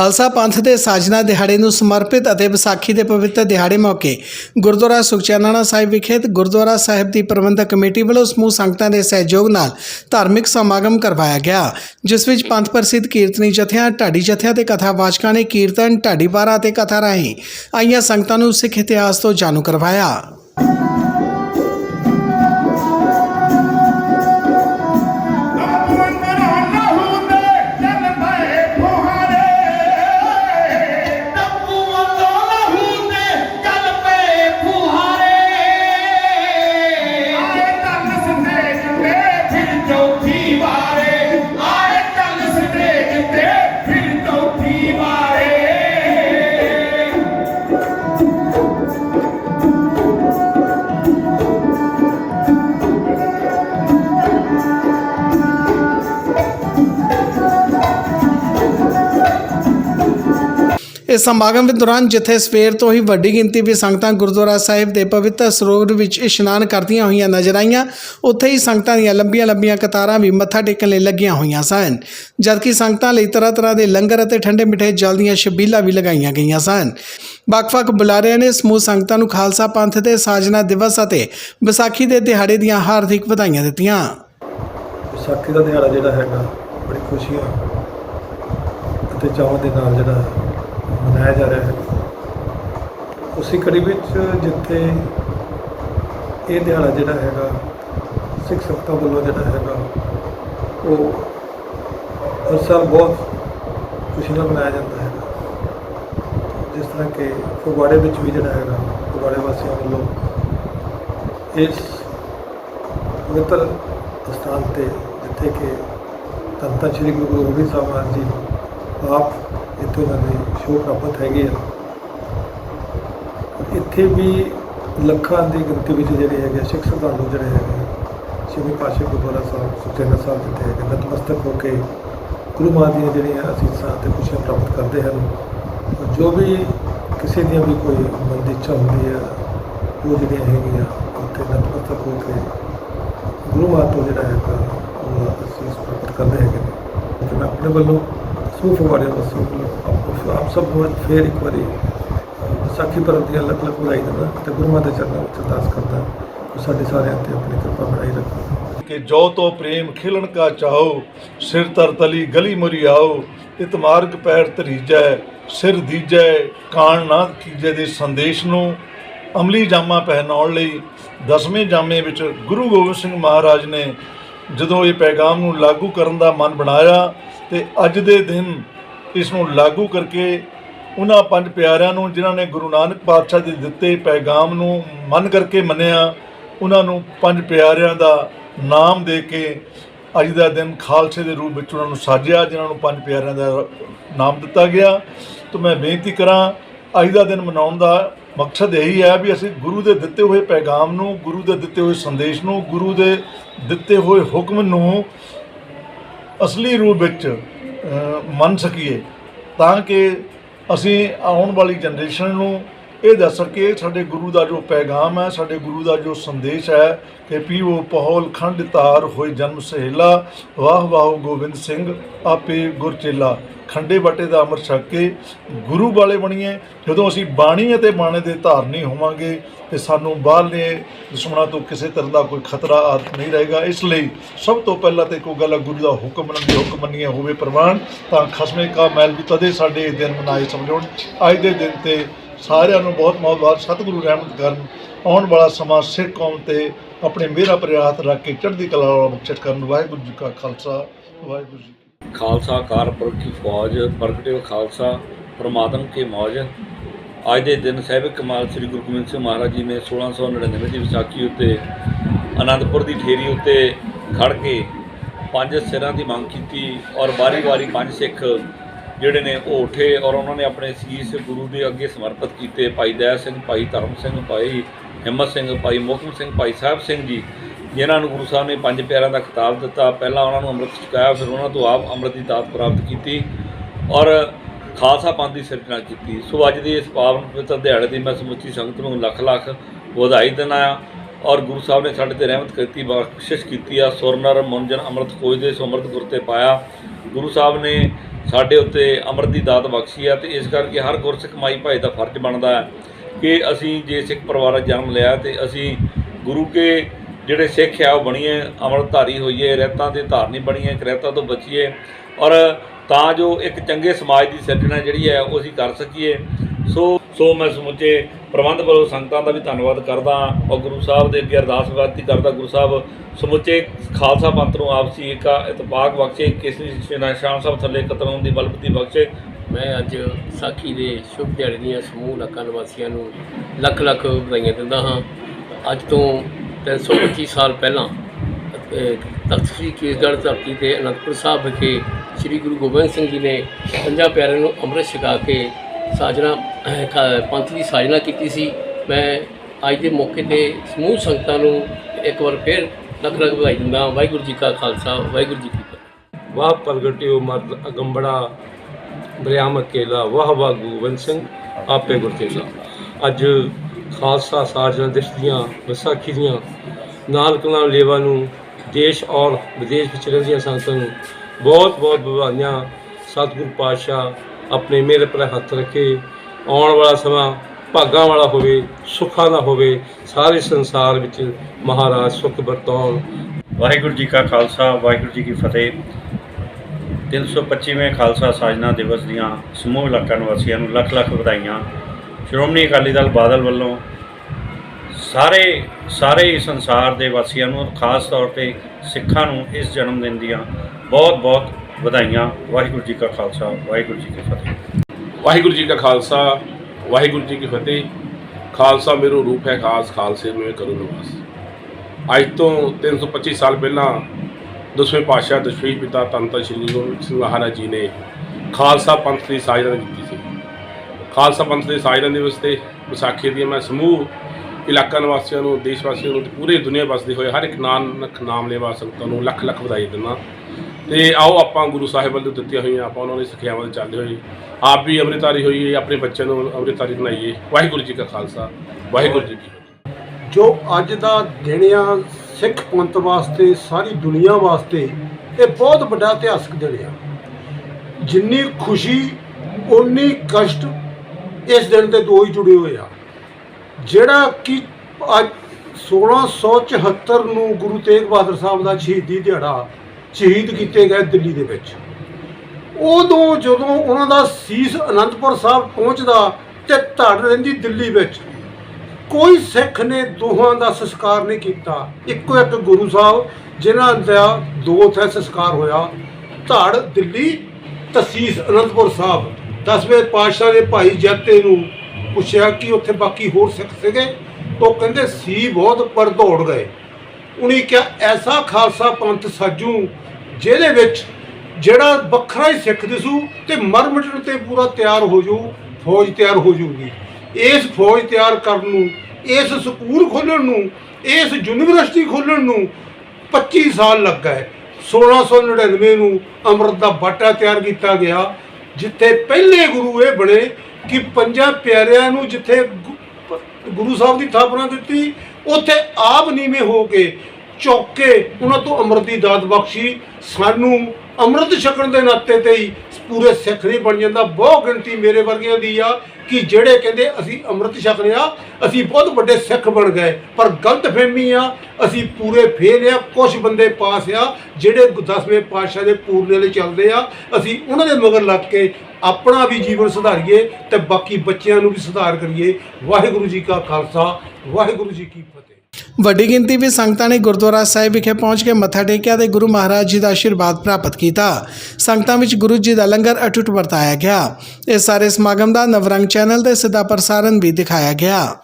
ਖਾਲਸਾ ਪੰਥ ਦੇ ਸਾਜਨਾ ਦਿਹਾੜੇ ਨੂੰ ਸਮਰਪਿਤ ਅਤੇ ਵਿਸਾਖੀ ਦੇ ਪਵਿੱਤਰ ਦਿਹਾੜੇ ਮੌਕੇ ਗੁਰਦੁਆਰਾ ਸੁਖਚੈਨਾਣਾ ਸਾਹਿਬ ਵਿਖੇ ਗੁਰਦੁਆਰਾ ਸਾਹਿਬ ਦੀ ਪ੍ਰਬੰਧਕ ਕਮੇਟੀ ਵੱਲੋਂ ਸਮੂਹ ਸੰਗਤਾਂ ਦੇ ਸਹਿਯੋਗ ਨਾਲ ਧਾਰਮਿਕ ਸਮਾਗਮ ਕਰਵਾਇਆ ਗਿਆ, ਜਿਸ ਵਿੱਚ ਪੰਥ ਪ੍ਰਸਿੱਧ ਕੀਰਤਨੀ ਜਥਿਆਂ, ਢਾਡੀ ਜਥਿਆਂ ਤੇ ਕਥਾਵਾਚਕਾਂ ਨੇ ਕੀਰਤਨ, ਢਾਡੀ ਬਾਰਾ ਤੇ ਕਥਾ ਰਾਹੀਂ ਆਈਆਂ ਸੰਗਤਾਂ ਨੂੰ ਸਿੱਖ ਇਤਿਹਾਸ ਤੋਂ ਜਾਣੂ ਕਰਵਾਇਆ। ਇਸ ਸਮਾਗਮ ਦੇ ਦੌਰਾਨ ਜਿੱਥੇ ਸਵੇਰ ਤੋਂ ਹੀ ਵੱਡੀ ਗਿਣਤੀ ਵਿੱਚ ਸੰਗਤਾਂ ਗੁਰਦੁਆਰਾ ਸਾਹਿਬ ਦੇ ਪਵਿੱਤਰ ਸਰੋਵਰ ਵਿੱਚ ਇਸ਼ਨਾਨ ਕਰਦੀਆਂ ਹੋਈਆਂ ਨਜ਼ਰ ਆਈਆਂ, ਉੱਥੇ ਹੀ ਸੰਗਤਾਂ ਦੀਆਂ ਲੰਬੀਆਂ-ਲੰਬੀਆਂ ਕਤਾਰਾਂ ਵੀ ਮੱਥਾ ਟੇਕਣ ਲਈ ਲੱਗੀਆਂ ਹੋਈਆਂ ਸਨ, ਜਦਕਿ ਸੰਗਤਾਂ ਲਈ ਤਰ੍ਹਾਂ-ਤਰ੍ਹਾਂ ਦੇ ਲੰਗਰ ਅਤੇ ਠੰਡੇ ਮਿੱਠੇ ਜਲ ਦੀਆਂ ਛਬੀਲਾਂ ਵੀ ਲਗਾਈਆਂ ਗਈਆਂ ਸਨ। ਵੱਖ-ਵੱਖ ਬੁਲਾਰਿਆਂ ਨੇ ਸਮੂਹ ਸੰਗਤਾਂ ਨੂੰ ਖਾਲਸਾ ਪੰਥ ਦੇ ਸਾਜਨਾ ਦਿਵਸ ਅਤੇ ਵਿਸਾਖੀ ਦੇ ਦਿਹਾੜੇ ਦੀਆਂ ਹਾਰਦਿਕ ਵਧਾਈਆਂ ਦਿੱਤੀਆਂ। ਵਿਸਾਖੀ ਦਾ ਦਿਹਾੜਾ ਜਿਹੜਾ ਹੈਗਾ, ਬੜੀ ਖੁਸ਼ੀਆਂ ਅਤੇ ਚਾਵਾਂ ਦੇ ਨਾਲ ਜਿਹੜਾ ਮਨਾਇਆ ਜਾ ਰਿਹਾ ਹੈ। ਉਸੇ ਕੜੀ ਵਿੱਚ ਜਿੱਥੇ ਇਹ ਦਿਹਾੜਾ ਜਿਹੜਾ ਹੈਗਾ, ਸਿੱਖ ਸੰਗਤਾਂ ਵੱਲੋਂ ਜਿਹੜਾ ਹੈਗਾ, ਉਹ ਹਰ ਸਾਲ ਬਹੁਤ ਖੁਸ਼ੀ ਨਾਲ ਮਨਾਇਆ ਜਾਂਦਾ ਹੈ। ਜਿਸ ਤਰ੍ਹਾਂ ਕਿ ਫਗਵਾੜੇ ਵਿੱਚ ਵੀ ਜਿਹੜਾ ਹੈਗਾ, ਫਗਵਾੜੇ ਵਾਸੀਆਂ ਵੱਲੋਂ ਇਸ ਪਵਿੱਤਰ ਸਥਾਨ ਤੇ ਜਿੱਥੇ ਕਿ ਧੰਨ ਧੰਨ ਸ਼੍ਰੀ ਗੁਰੂ ਗੋਬਿੰਦ ਸਾਹਿਬ ਮਹਾਰਾਜ ਜੀ ਆਪ ਇੱਥੇ ਉਹਨਾਂ ਦੇ ਸ਼ੋਅ ਪ੍ਰਾਪਤ ਹੈਗੇ ਆ। ਇੱਥੇ ਵੀ ਲੱਖਾਂ ਦੀ ਗਿਣਤੀ ਵਿੱਚ ਜਿਹੜੇ ਹੈਗੇ ਸਿੱਖ ਸ਼ਰਧਾਲੂ ਜਿਹੜੇ ਹੈਗੇ ਸ਼੍ਰੀ ਪਾਸ਼ਾ ਗੁਰਦੁਆਰਾ ਸਾਹਿਬ ਸੁਖਚੈਨਾ ਸਾਹਿਬ ਜਿੱਥੇ ਹੈਗੇ ਨਤਮਸਤਕ ਹੋ ਕੇ ਗੁਰੂ ਮਾਂ ਦੀਆਂ ਜਿਹੜੀਆਂ ਅਸੀਸਾਂ ਤੇ ਖੁਸ਼ੀਆਂ ਪ੍ਰਾਪਤ ਕਰਦੇ ਹਨ। ਜੋ ਵੀ ਕਿਸੇ ਦੀਆਂ ਵੀ ਕੋਈ ਮਨ ਦੀ ਇੱਛਾ ਹੁੰਦੀ ਹੈ ਉਹ ਜਿਹੜੀਆਂ ਹੈਗੀਆਂ, ਉੱਥੇ ਨਤਮਸਤਕ ਹੋ ਕੇ ਗੁਰੂ ਮਾਂ ਤੋਂ ਜਿਹੜਾ ਹੈਗਾ, ਉਹ ਅਸੀਸ ਪ੍ਰਾਪਤ ਕਰਦੇ ਹੈਗੇ ਨੇ। ਤੇ ਮੈਂ ਆਪਣੇ ਵੱਲੋਂ ਸਮੂਹ ਫਗਵਾੜੇ ਵਾਸੀਆਂ ਵੱਲੋਂ ਆਪ ਸਭ ਨੂੰ ਫੇਰ ਇੱਕ ਵਾਰੀ ਅਹ, ਵਿਸਾਖੀ ਦੀ ਅਲੱਗ ਅਲੱਗ ਵਧਾਈ ਦਿੰਦਾ ਤੇ ਗੁਰੂ ਦੇ ਚਰਨਾਂ ਵਿੱਚ ਅਰਦਾਸ ਕਰਦਾ ਕਿ ਸਾਡੇ ਸਾਰਿਆਂ ਤੇ ਆਪਣੀ ਕਿਰਪਾ ਬਣਾਈ ਰੱਖੋ। ਕਿ ਜੋ ਤੋ ਪ੍ਰੇਮ ਖਿਲਣ ਕਾ ਚਾਹੋ ਸਿਰ ਤਰ ਤਲੀ ਗਲੀ ਮੁਰੀ ਆਓ ਇਤ ਮਾਰਗ ਪੈਰ ਧਰੀਜੈ ਸਿਰ ਦੀਜੈ ਕਾਣ ਨਾ ਕੀਜੈ ਦੇ ਸੰਦੇਸ਼ ਨੂੰ ਅਮਲੀ ਜਾਮਾ ਪਹਿਨਾਉਣ ਲਈ ਦਸਵੇਂ ਜਾਮੇ ਵਿੱਚ ਗੁਰੂ ਗੋਬਿੰਦ ਸਿੰਘ ਮਹਾਰਾਜ ਨੇ ਜਦੋਂ ਇਹ ਪੈਗਾਮ ਨੂੰ ਲਾਗੂ ਕਰਨ ਦਾ ਮਨ ਬਣਾਇਆ ਤੇ ਅੱਜ ਦੇ ਦਿਨ ਇਸ ਨੂੰ ਲਾਗੂ ਕਰਕੇ ਉਹਨਾਂ ਪੰਜ ਪਿਆਰਿਆਂ ਨੂੰ ਜਿਨ੍ਹਾਂ ਨੇ ਗੁਰੂ ਨਾਨਕ ਪਾਤਸ਼ਾਹ ਦੇ ਦਿੱਤੇ ਪੈਗਾਮ ਨੂੰ ਮਨ ਕਰਕੇ ਮੰਨਿਆ, ਉਹਨਾਂ ਨੂੰ ਪੰਜ ਪਿਆਰਿਆਂ ਦਾ ਨਾਮ ਦੇ ਕੇ ਅੱਜ ਦਾ ਦਿਨ ਖਾਲਸੇ ਦੇ ਰੂਪ ਵਿੱਚ ਉਹਨਾਂ ਨੂੰ ਸਾਜਿਆ, ਜਿਨ੍ਹਾਂ ਨੂੰ ਪੰਜ ਪਿਆਰਿਆਂ ਦਾ ਨਾਮ ਦਿੱਤਾ ਗਿਆ। ਤਾਂ ਮੈਂ ਬੇਨਤੀ ਕਰਾਂ, ਅੱਜ ਦਾ ਦਿਨ ਮਨਾਉਣ ਦਾ ਮਕਸਦ ਇਹੀ ਹੈ ਵੀ ਅਸੀਂ ਗੁਰੂ ਦੇ ਦਿੱਤੇ ਹੋਏ ਪੈਗਾਮ ਨੂੰ, ਗੁਰੂ ਦੇ ਦਿੱਤੇ ਹੋਏ ਸੰਦੇਸ਼ ਨੂੰ, ਗੁਰੂ ਦੇ ਦਿੱਤੇ ਹੋਏ ਹੁਕਮ ਨੂੰ ਅਸਲੀ ਰੂਪ ਵਿੱਚ ਮੰਨ ਸਕੀਏ। ਤਾਂ ਕਿ ਅਸੀਂ ਆਉਣ ਵਾਲੀ ਜਨਰੇਸ਼ਨ ਨੂੰ ਇਹ ਦੱਸ ਸਕੀਏ ਸਾਡੇ ਗੁਰੂ ਦਾ ਜੋ ਪੈਗਾਮ ਹੈ, ਸਾਡੇ ਗੁਰੂ ਦਾ ਜੋ ਸੰਦੇਸ਼ ਹੈ ਕਿ ਪੀਓ ਪਹੋਲ ਖੰਡ ਧਾਰ ਹੋਏ ਜਨਮ ਸਹੇਲਾ, ਵਾਹ ਵਾਹ ਗੋਬਿੰਦ ਸਿੰਘ ਆਪੇ ਗੁਰਚੇਲਾ ਖੰਡੇ ਬਾਟੇ ਦਾ ਅੰਮ੍ਰਿਤ ਛਕ ਕੇ ਗੁਰੂ ਵਾਲੇ ਬਣੀਏ। ਜਦੋਂ ਅਸੀਂ ਬਾਣੀ ਅਤੇ ਬਾਣੇ ਦੇ ਧਾਰਨੀ ਹੋਵਾਂਗੇ ਤੇ ਸਾਨੂੰ ਬਾਹਰਲੇ ਦੁਸ਼ਮਣਾਂ ਤੋਂ ਕਿਸੇ ਤਰ੍ਹਾਂ ਦਾ ਕੋਈ ਖਤਰਾ ਆਦਿ ਨਹੀਂ ਰਹੇਗਾ। ਇਸ ਲਈ ਸਭ ਤੋਂ ਪਹਿਲਾਂ ਤੇ ਕੋਈ ਗੱਲ ਹੈ ਗੁਰੂ ਦਾ ਹੁਕਮ ਮੰਨਣ ਹੁਕਮ ਮੰਨੀਏ ਹੋਵੇ ਪ੍ਰਵਾਨ, ਤਾਂ ਖਸਮੇ ਕਾ ਮੈਲ ਵੀ ਤਦੇ ਸਾਡੇ ਇਹ ਦਿਨ ਮਨਾਏ ਸਮਝਣ ਅੱਜ ਦੇ ਦਿਨ ਤੇ ਸਾਰਿਆਂ ਨੂੰ ਬਹੁਤ ਬਹੁਤ ਸਤਿਗੁਰੂ ਰਹਿਮਤ ਕਰਨ, ਆਉਣ ਵਾਲਾ ਸਮਾਂ ਸਿੱਖ ਕੌਮ ਤੇ ਆਪਣੇ ਮੇਰਾ ਪ੍ਰਿਆਤ ਰੱਖ ਕੇ ਚੜ੍ਹਦੀ ਕਲਾ ਵਾਲਾ ਬਖਸ਼ਿਸ਼ ਕਰਨ। ਵਾਹਿਗੁਰੂ ਜੀ ਕਾ ਖਾਲਸਾ, ਵਾਹਿਗੁਰੂ ਜੀ ਖਾਲਸਾ ਕਾਰਪੁਰਖ ਕੀ ਫੌਜ, ਪ੍ਰਗਟਿਓ ਖਾਲਸਾ, ਪ੍ਰਮਾਤਮ ਕੇ ਮੌਜ। ਅੱਜ ਦੇ ਦਿਨ ਸਾਹਿਬ ਕਮਾਲ ਸ੍ਰੀ ਗੁਰੂ ਗੋਬਿੰਦ ਸਿੰਘ ਮਹਾਰਾਜ ਜੀ ਨੇ 1699 ਦੀ ਵਿਸਾਖੀ ਉੱਤੇ ਅਨੰਦਪੁਰ ਦੀ ਠੇਰੀ ਉੱਤੇ ਖੜ ਕੇ ਪੰਜ ਸਿਰਾਂ ਦੀ ਮੰਗ ਕੀਤੀ ਔਰ ਵਾਰੀ-ਵਾਰੀ ਪੰਜ ਸਿੱਖ ਜਿਹੜੇ ਨੇ ਉਹ ਉੱਠੇ ਔਰ ਉਹਨਾਂ ਨੇ ਆਪਣੇ ਸੀਸ ਗੁਰੂ ਦੇ ਅੱਗੇ ਸਮਰਪਿਤ ਕੀਤੇ। ਭਾਈ ਦਇਆ ਸਿੰਘ, ਭਾਈ ਧਰਮ ਸਿੰਘ, ਭਾਈ ਹਿੰਮਤ ਸਿੰਘ, ਭਾਈ ਮੋਹਕਮ ਸਿੰਘ, ਭਾਈ ਸਾਹਿਬ ਸਿੰਘ ਜੀ, ਜਿਨ੍ਹਾਂ ਨੂੰ ਗੁਰੂ ਸਾਹਿਬ ਨੇ ਪੰਜ ਪਿਆਰਿਆਂ ਦਾ ਖਿਤਾਬ ਦਿੱਤਾ। ਪਹਿਲਾਂ ਉਹਨਾਂ ਨੂੰ ਅੰਮ੍ਰਿਤ ਛਕਾਇਆ, ਫਿਰ ਉਹਨਾਂ ਤੋਂ ਆਪ ਅੰਮ੍ਰਿਤ ਦੀ ਦਾਤ ਪ੍ਰਾਪਤ ਕੀਤੀ ਔਰ ਖਾਲਸਾ ਪੰਥ ਦੀ ਸਿਰਜਣਾ ਕੀਤੀ। ਸੋ ਅੱਜ ਦੇ ਇਸ ਪਾਵਨ ਪਵਿੱਤਰ ਦਿਹਾੜੇ ਦੀ ਮੈਂ ਸਮੁੱਚੀ ਸੰਗਤ ਨੂੰ ਲੱਖ ਲੱਖ ਵਧਾਈ ਦਿੰਦਾ ਹਾਂ ਔਰ ਗੁਰੂ ਸਾਹਿਬ ਨੇ ਸਾਡੇ ਤੇ ਰਹਿਮਤ ਕੀਤੀ, ਬਖਸ਼ਿਸ਼ ਕੀਤੀ ਆ। ਸੁਰਨਰ ਮੁੰਜਨ ਅੰਮ੍ਰਿਤ ਖੋਜਦੇ ਸੋ ਅੰਮ੍ਰਿਤ ਗੁਰ ਤੇ ਪਾਇਆ। ਗੁਰੂ ਸਾਹਿਬ ਨੇ ਸਾਡੇ ਉੱਤੇ ਅੰਮ੍ਰਿਤ ਦੀ ਦਾਤ ਬਖਸ਼ੀ ਆ ਤੇ ਇਸ ਕਰਕੇ ਹਰ ਗੁਰਸਿੱਖ ਮਾਈ ਭਾਈ ਦਾ ਫਰਜ਼ ਬਣਦਾ ਹੈ ਕਿ ਅਸੀਂ ਜੇ ਸਿੱਖ ਪਰਿਵਾਰ 'ਚ ਜਨਮ ਲਿਆ ਤੇ ਅਸੀਂ ਗੁਰੂ ਕੇ ਜਿਹੜੇ ਸਿੱਖ ਆ ਉਹ ਬਣੀਏ ਅੰਮ੍ਰਿਤਧਾਰੀ ਹੋਈਏ ਰਹਿਤਾਂ 'ਤੇ ਧਾਰਨੀ ਬਣੀਏ ਕਰਹਿਤਾ ਤੋਂ ਬਚੀਏ ਔਰ ਤਾਂ ਜੋ ਇੱਕ ਚੰਗੇ ਸਮਾਜ ਦੀ ਸਿਰਜਣਾ ਜਿਹੜੀ ਹੈ ਉਹ ਅਸੀਂ ਕਰ ਸਕੀਏ। ਸੋ ਸੋ ਮੈਂ ਸਮੁੱਚੇ ਪ੍ਰਬੰਧ ਵੱਲੋਂ ਸੰਗਤਾਂ ਦਾ ਵੀ ਧੰਨਵਾਦ ਕਰਦਾ ਔਰ ਗੁਰੂ ਸਾਹਿਬ ਦੇ ਅੱਗੇ ਅਰਦਾਸ ਬੇਨਤੀ ਕਰਦਾ ਗੁਰੂ ਸਾਹਿਬ, ਸਮੁੱਚੇ ਖਾਲਸਾ ਪੰਥ ਨੂੰ ਆਪਸੀ ਏਕਾ ਇਤਫਾਕ ਬਖਸ਼ੇ, ਕਿਸੇ ਸ਼ਾਮ ਸਾਹਿਬ ਥੱਲੇ ਕਤਰਾਉਣ ਦੀ ਬਲਬਤੀ ਬਖਸ਼ੇ। ਮੈਂ ਅੱਜ ਸਾਖੀ ਦੇ ਸ਼ੁਭ ਦਿਹਾੜੇ ਦੀਆਂ ਸਮੂਹ ਇਲਾਕਾ ਨਿਵਾਸੀਆਂ ਨੂੰ ਲੱਖ ਲੱਖ ਵਧਾਈਆਂ ਦਿੰਦਾ ਹਾਂ। ਅੱਜ ਤੋਂ 325 ਸਾਲ ਪਹਿਲਾਂ ਤਖ਼ਤ ਸ੍ਰੀ ਕੇਸਗੜ੍ਹ ਧਰਤੀ ਤੇ ਅਨੰਦਪੁਰ ਸਾਹਿਬ ਵਿਖੇ ਸ੍ਰੀ ਗੁਰੂ ਗੋਬਿੰਦ ਸਿੰਘ ਜੀ ਨੇ ਪੰਜਾਂ ਪਿਆਰਿਆਂ ਨੂੰ ਅੰਮ੍ਰਿਤ ਛਕਾ ਕੇ ਸਾਜਨਾ ਪੰਥ ਦੀ ਸਾਜਨਾ ਕੀਤੀ ਸੀ। ਮੈਂ ਅੱਜ ਦੇ ਮੌਕੇ ਤੇ ਸਮੂਹ ਸੰਗਤਾਂ ਨੂੰ ਇੱਕ ਵਾਰ ਫਿਰ ਲੱਖ ਲੱਖ ਵਧਾਈ ਦਿੰਦਾ ਵਾਹਿਗੁਰੂ ਜੀ ਕਾ ਖਾਲਸਾ, ਵਾਹਿਗੁਰੂ ਜੀ ਕੀ ਫਤਿਹ। ਵਾਹ ਪ੍ਰਗਟਿਓ ਮਤ ਅਗੰਬੜਾ, ਬਰਿਆਮ ਅਕੇਲਾ, ਵਾਹ ਵਾਹ ਗੋਬਿੰਦ ਸਿੰਘ, ਆਪੇ ਗੁਰਤੇਲਾ ਅੱਜ ਖਾਲਸਾ ਸਾਜਨਾ ਦਿਵਸ ਦੀਆਂ ਵਿਸਾਖੀ ਦੀਆਂ ਨਾਨਕ ਨਾਮ ਲੇਵਾ ਨੂੰ ਦੇਸ਼ ਔਰ ਵਿਦੇਸ਼ ਵਿੱਚ ਰਹਿੰਦੀਆਂ ਸੰਗਤਾਂ ਨੂੰ ਬਹੁਤ ਬਹੁਤ ਵਧਾਈਆਂ। ਸਤਿਗੁਰ ਪਾਤਸ਼ਾਹ ਆਪਣੇ ਮੇਰੇ ਪਰ ਹੱਥ ਰੱਖੇ। ਆਉਣ ਵਾਲਾ ਸਮਾਂ ਭਾਗਾਂ ਵਾਲਾ ਹੋਵੇ, ਸੁੱਖਾਂ ਦਾ ਹੋਵੇ, ਸਾਰੇ ਸੰਸਾਰ ਵਿੱਚ ਮਹਾਰਾਜ ਸੁਖ ਵਰਤਾਉਣ। ਵਾਹਿਗੁਰੂ ਜੀ ਕਾ ਖਾਲਸਾ, ਵਾਹਿਗੁਰੂ ਜੀ ਕੀ ਫਤਿਹ। 325ਵੇਂ ਖਾਲਸਾ ਸਾਜਨਾ ਦਿਵਸ ਦੀਆਂ ਸਮੂਹ ਇਲਾਕਾ ਨਿਵਾਸੀਆਂ ਨੂੰ ਲੱਖ ਲੱਖ ਵਧਾਈਆਂ। ਸ਼੍ਰੋਮਣੀ ਅਕਾਲੀ ਦਲ ਬਾਦਲ ਵੱਲੋਂ ਸਾਰੇ ਸਾਰੇ ਸੰਸਾਰ ਦੇ ਵਾਸੀਆਂ ਨੂੰ ਖਾਸ ਤੌਰ ਤੇ ਸਿੱਖਾਂ ਨੂੰ ਇਸ ਜਨਮ ਦਿਨ ਦੀਆਂ ਬਹੁਤ ਬਹੁਤ ਵਧਾਈਆਂ, ਵਾਹਿਗੁਰੂ ਜੀ ਕਾ ਖਾਲਸਾ, ਵਾਹਿਗੁਰੂ ਜੀ ਕੀ ਫਤਿਹ। ਵਾਹਿਗੁਰੂ ਜੀ ਕਾ ਖਾਲਸਾ, ਵਾਹਿਗੁਰੂ ਜੀ ਕੀ ਫਤਿਹ। ਖਾਲਸਾ ਮੇਰੋ ਰੂਪ ਹੈ ਖਾਸ, ਖਾਲਸੇ ਨੂੰ ਕਰੋ ਨਿਵਾਸ। ਅੱਜ ਤੋਂ 325 ਸਾਲ ਪਹਿਲਾਂ ਦਸਵੇਂ ਪਾਤਸ਼ਾਹ ਦਸ਼ਮੇਸ਼ ਪਿਤਾ ਤਨਤਾ ਸ਼੍ਰੀ ਗੁਰੂ ਸਿੰਘ ਮਹਾਰਾਜ ਜੀ ਨੇ ਖਾਲਸਾ ਪੰਥ ਦੀ ਸਾਜਨਾ ਕੀਤੀ ਸੀ। ਖਾਲਸਾ ਪੰਥ ਦੇ ਸਾਜਨਾ ਦਿਵਸ ਤੇ ਵਿਸਾਖੀ ਦੀਆਂ ਮੈਂ ਸਮੂਹ ਇਲਾਕਾ ਨਿਵਾਸੀਆਂ ਨੂੰ, ਦੇਸ਼ ਵਾਸੀਆਂ ਨੂੰ ਤੇ ਪੂਰੇ ਦੁਨੀਆ ਵਸਦੇ ਹੋਏ ਹਰ ਇੱਕ ਨਾਨਕ ਨਾਮ ਲੈਵਾ ਸੰਗਤਾਂ ਨੂੰ ਲੱਖ ਲੱਖ ਵਧਾਈ ਦਿੰਦਾ। ਤੇ ਆਓ ਆਪਾਂ ਗੁਰੂ ਸਾਹਿਬ ਵੱਲੋਂ ਦਿੱਤੀਆਂ ਹੋਈਆਂ, ਆਪਾਂ ਉਹਨਾਂ ਦੀ ਸਿੱਖਿਆਵਾਂ ਦੇ ਚੱਲਦੇ ਹੋਏ। ਆਪ ਵੀ ਅੰਮ੍ਰਿਤਧਾਰੀ ਹੋਈਏ, ਆਪਣੇ ਬੱਚਿਆਂ ਨੂੰ ਅੰਮ੍ਰਿਤਧਾਰੀ ਬਣਾਈਏ। ਵਾਹਿਗੁਰੂ ਜੀ ਕਾ ਖਾਲਸਾ, ਵਾਹਿਗੁਰੂ ਜੀ ਕੀ ਜੋ ਅੱਜ ਦਾ ਦਿਨ ਆ, ਸਿੱਖ ਪੰਥ ਵਾਸਤੇ, ਸਾਰੀ ਦੁਨੀਆ ਵਾਸਤੇ, ਇਹ ਬਹੁਤ ਵੱਡਾ ਇਤਿਹਾਸਕ ਦਿਨ ਆ। ਜਿੰਨੀ ਖੁਸ਼ੀ ਉਨੀ ਕਸ਼ਟ ਇਸ ਦਿਨ ਤੇ ਦੋ ਹੀ ਜੁੜੇ ਹੋਏ ਆ। ਜਿਹੜਾ ਕਿ ਅੱਜ 1674 ਨੂੰ ਗੁਰੂ ਤੇਗ ਬਹਾਦਰ ਸਾਹਿਬ ਦਾ ਸ਼ਹੀਦੀ ਦਿਹਾੜਾ ਸ਼ਹੀਦ ਕੀਤੇ ਗਏ ਦਿੱਲੀ ਦੇ ਵਿੱਚ। ਉਦੋਂ ਜਦੋਂ ਉਹਨਾਂ ਦਾ ਸੀਸ ਅਨੰਦਪੁਰ ਸਾਹਿਬ ਪਹੁੰਚਦਾ ਤੇ ਧੜ ਰਹਿੰਦੀ ਦਿੱਲੀ ਵਿੱਚ, ਕੋਈ ਸਿੱਖ ਨੇ ਦੋਹਾਂ ਦਾ ਸੰਸਕਾਰ ਨਹੀਂ ਕੀਤਾ। ਇੱਕੋ ਇੱਕ ਗੁਰੂ ਸਾਹਿਬ, ਜਿਨ੍ਹਾਂ ਦਾ ਦੋ ਥੈ ਸੰਸਕਾਰ ਹੋਇਆ, ਧੜ, ਦਿੱਲੀ ਤਸੀਸ ਅਨੰਦਪੁਰ ਸਾਹਿਬ। ਦਸਵੇਂ ਪਾਤਸ਼ਾਹ ਦੇ ਭਾਈ ਜੱਤੇ ਨੂੰ ਪੁੱਛਿਆ ਕਿ ਉੱਥੇ ਬਾਕੀ ਹੋਰ ਸਿੱਖ ਸੀਗੇ? ਉਹ ਕਹਿੰਦੇ, ਸੀ ਬਹੁਤ ਪਰ ਦੌੜ ਗਏ। ਉਹਨੇ ਕਿਹਾ, ਐਸਾ ਖਾਲਸਾ ਪੰਥ ਸਾਜੂ, ਜਿਹਦੇ ਵਿੱਚ ਜਿਹੜਾ ਵੱਖਰਾ ਹੀ ਸਿੱਖ ਦਿਸੂ ਤੇ ਮਰ ਮਿਟਣ ਤੇ ਪੂਰਾ ਤਿਆਰ ਹੋ ਜੂ, ਫੌਜ ਤਿਆਰ ਹੋ ਜੂਗੀ। ਇਸ ਫੌਜ ਤਿਆਰ ਕਰਨ ਨੂੰ, ਇਸ ਸਕੂਲ ਖੋਲਣ ਨੂੰ, ਇਸ ਯੂਨੀਵਰਸਿਟੀ ਖੋਲਣ ਨੂੰ 25 ਸਾਲ ਲੱਗ ਗਏ। 1699 ਨੂੰ ਅੰਮ੍ਰਿਤ ਦਾ ਬਾਟਾ ਤਿਆਰ ਕੀਤਾ ਗਿਆ, ਜਿੱਥੇ ਪਹਿਲੇ ਗੁਰੂ ਇਹ ਬਣੇ ਕਿ ਪੰਜਾਂ ਪਿਆਰਿਆਂ ਨੂੰ ਜਿੱਥੇ ਗੁਰੂ ਸਾਹਿਬ ਦੀ ਥਾਪਨਾ ਦਿੱਤੀ ਉੱਥੇ ਆਪ ਨੀਵੇਂ ਹੋ ਕੇ ਚੌਕੇ ਉਹਨਾਂ ਤੋਂ ਅੰਮ੍ਰਿਤ ਦੀ ਦਾਤ ਬਖਸ਼ੀ। ਸਾਨੂੰ ਅੰਮ੍ਰਿਤ ਛਕਣ ਦੇ ਨਾਤੇ ਤੇ ਹੀ ਪੂਰੇ ਸਿੱਖ ਨਹੀਂ ਬਣ ਜਾਂਦਾ। ਬਹੁਤ ਗਿਣਤੀ ਮੇਰੇ ਵਰਗਿਆਂ ਦੀ ਆ ਕਿ ਜਿਹੜੇ ਕਹਿੰਦੇ ਅਸੀਂ ਅੰਮ੍ਰਿਤ ਛਕ ਲਿਆ ਅਸੀਂ ਬਹੁਤ ਵੱਡੇ ਸਿੱਖ ਬਣ ਗਏ। ਪਰ ਗਲਤ ਫਹਿਮੀ ਆ, ਅਸੀਂ ਪੂਰੇ ਫੇਲ ਆ ਕੁਝ ਬੰਦੇ ਪਾਸ ਆ, ਜਿਹੜੇ ਦਸਵੇਂ ਪਾਤਸ਼ਾਹ ਦੇ ਪੂਰਨੇ ਲਈ ਚੱਲਦੇ ਆ। ਅਸੀਂ ਉਹਨਾਂ ਦੇ ਮਗਰ ਲੱਗ ਕੇ ਆਪਣਾ ਵੀ ਜੀਵਨ ਸੁਧਾਰੀਏ ਤੇ ਬਾਕੀ ਬੱਚਿਆਂ ਨੂੰ ਵੀ ਸੁਧਾਰ ਕਰੀਏ। ਵਾਹਿਗੁਰੂ ਜੀ ਕਾ ਖਾਲਸਾ, ਵਾਹਿਗੁਰੂ ਜੀ ਕੀ ਫਤਿਹ। ਵੱਡੀ ਗਿਣਤੀ ਵਿੱਚ ਸੰਗਤਾਂ ਨੇ ਗੁਰਦੁਆਰਾ ਸਾਹਿਬ ਵਿਖੇ ਪਹੁੰਚ ਕੇ ਮੱਥਾ ਟੇਕਿਆ ਤੇ ਗੁਰੂ ਮਹਾਰਾਜ ਜੀ ਦਾ ਆਸ਼ੀਰਵਾਦ ਪ੍ਰਾਪਤ ਕੀਤਾ। ਸੰਗਤਾਂ ਵਿੱਚ ਗੁਰੂ ਜੀ ਦਾ ਲੰਗਰ ਅਟੁੱਟ ਵਰਤਾਇਆ ਗਿਆ। ਇਸ ਸਾਰੇ ਸਮਾਗਮ ਦਾ ਨਵਰੰਗ ਚੈਨਲ ਤੇ ਸਿੱਧਾ ਪ੍ਰਸਾਰਣ ਵੀ ਦਿਖਾਇਆ ਗਿਆ।